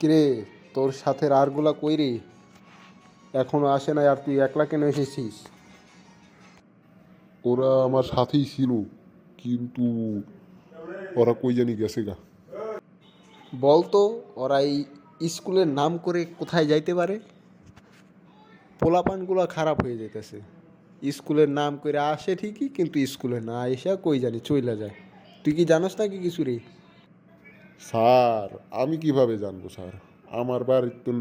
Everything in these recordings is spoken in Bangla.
কিরে তোর সাথে আরগুলা কই রে? এখনও আসে নাই আর তুই একলা কেন এসেছিস? ওরা আমার সাথেই ছিল কিন্তু ওরা কই জানি গেছে গা। বলতো ওরা এই স্কুলের নাম করে কোথায় যাইতে পারে? পোলাপানগুলো খারাপ হয়ে যেতেছে স্কুলের নাম করে আসে ঠিকই কিন্তু স্কুলে না এসে কই জানি চইলা যায়। তুই কি জানোস নাকি কিছু রে? স্যার, আমি কীভাবে জানব, স্যার? আমার বাড়ির তো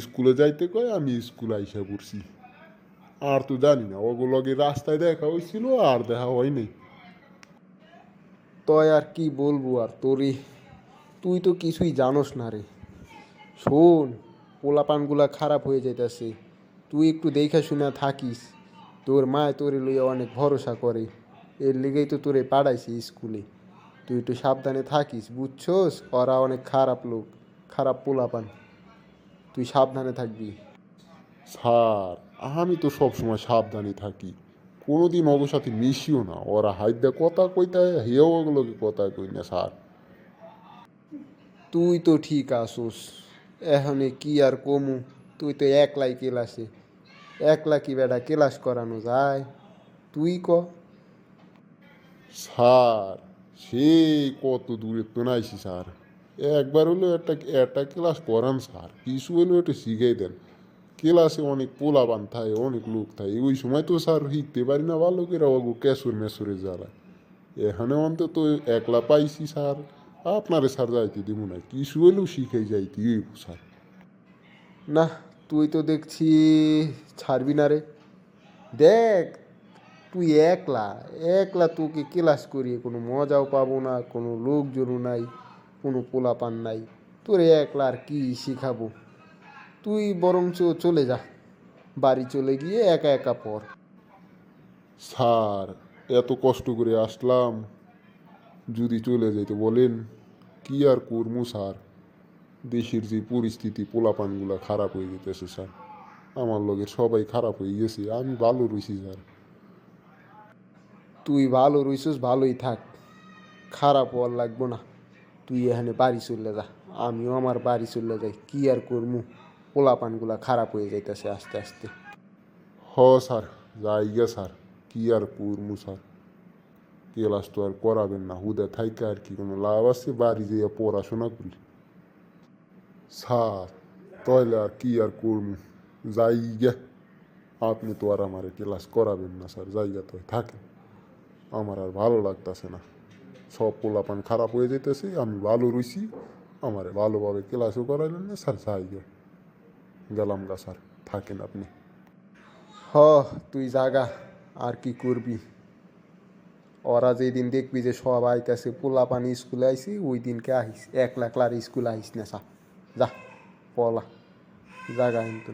স্কুলে যাইতে কয়, আমি স্কুলে আইসা পড়ছি। আর তো জানি না ওগুলোকে রাস্তায় দেখা হয়েছিল আর দেখা হয়নি তয় আর কি বলব আর তোরে? তুই তো কিছুই জানোস না রে। শোন, পোলাপানগুলা খারাপ হয়ে যাইতেছে। তুই একটু দেখা শুনে থাকিস। তোর মায় তোরে লইয়া অনেক ভরসা করে। এর লিগেই তো তোরে পাঠাইছি স্কুলে। তুই একটু সাবধানে থাকিস বুঝছস? ওরা অনেক খারাপ লোক খারাপ পোলাপান। তুই সাবধানে থাকবি। স্যার আমি তো সবসময় সাবধানে থাকি। কোনোদিন ওর সাথে মিশিও না। ওরা হাইদা কথা কইতে হেও ওগুলোকে কথা কই না স্যার। তুই তো ঠিক আসোস। এখানে কি আর কমু? তুই তো একলাই কেলাসে। একলা কি বেটা ক্লাস করানো যায়? তুই ক। স্যার সেই কত দূরে তো নাইছি স্যার। একবার হলো একটা একটা ক্লাস করান, স্যার। কিছু হলেও একটু শিখাই দেন। ক্লাসে অনেক পোলাবান থাকে, অনেক লোক থাকে। ওই সময় তো, স্যার, শিখতে পারি না ভালো করে ওগো কেশর মেসরে যারা এখানে অন্তত একলা পাইছি, স্যার। আপনারে, স্যার, যাইতে দিব না। কিছু হলেও শিখে যাইতে স্যার। না, তুই তো দেখছি ছাড়বি না রে। দেখ তুই একলা একলা তোকে ক্লাস করিয়ে কোনো মজাও পাবো না, কোনো লোকজনও নাই, কোনো পোলাপান নাই। তোরে একলা আর কি শিখাবো? তুই বরঞ্চ চলে যা, বাড়ি চলে গিয়ে একা একা পর স্যার, এত কষ্ট করে আসলাম। যদি চলে যেতে বলেন, কি আর করব স্যার? দেশের যে পরিস্থিতি, পোলাপানগুলা খারাপ হয়ে যেতেছে স্যার। আমার লগের সবাই খারাপ হয়ে গেছে, আমি ভালো রয়েছি স্যার। তুই ভালো রইছিস, ভালোই থাক। খারাপ হওয়ার লাগবো না। তুই এখানে বাড়ি চলে যা, আমিও আমার বাড়ি চলে যাই। কি আর করমু? পোলাপানগুলা খারাপ হয়ে যাইতেছে আস্তে আস্তে। হ স্যার যাইগা স্যার। কি আর করব স্যার? ক্লাস তো আর করাবেন না। হুদা থাইকা আর কি কোনো লাভ আছে? বাড়ি যেয়ে পড়াশোনা করি। স্যার তাহলে আর কি আর করব যাইগা আপনি তো আর আমার ক্লাস করাবেন না স্যার। জায়গা তো থাকেন। আমার আর ভালো লাগতেছে না। সব পোলাপান খারাপ হয়ে যেতেছে, আমি ভালো রইছি, আমার ভালোভাবে ক্লাসও করাইলেন না, স্যার জায়গা গেলাম গা স্যার, থাকেন আপনি। হ, তুই জাগা, আর কি করবি? ওরা যেদিন দেখবি যে সব আইতাছে, পোলাপান স্কুলে আইসি ওই দিনকে আহিস এক লাখ লার স্কুলে আহিস না সা যা, পলা, জাগা কিন্তু।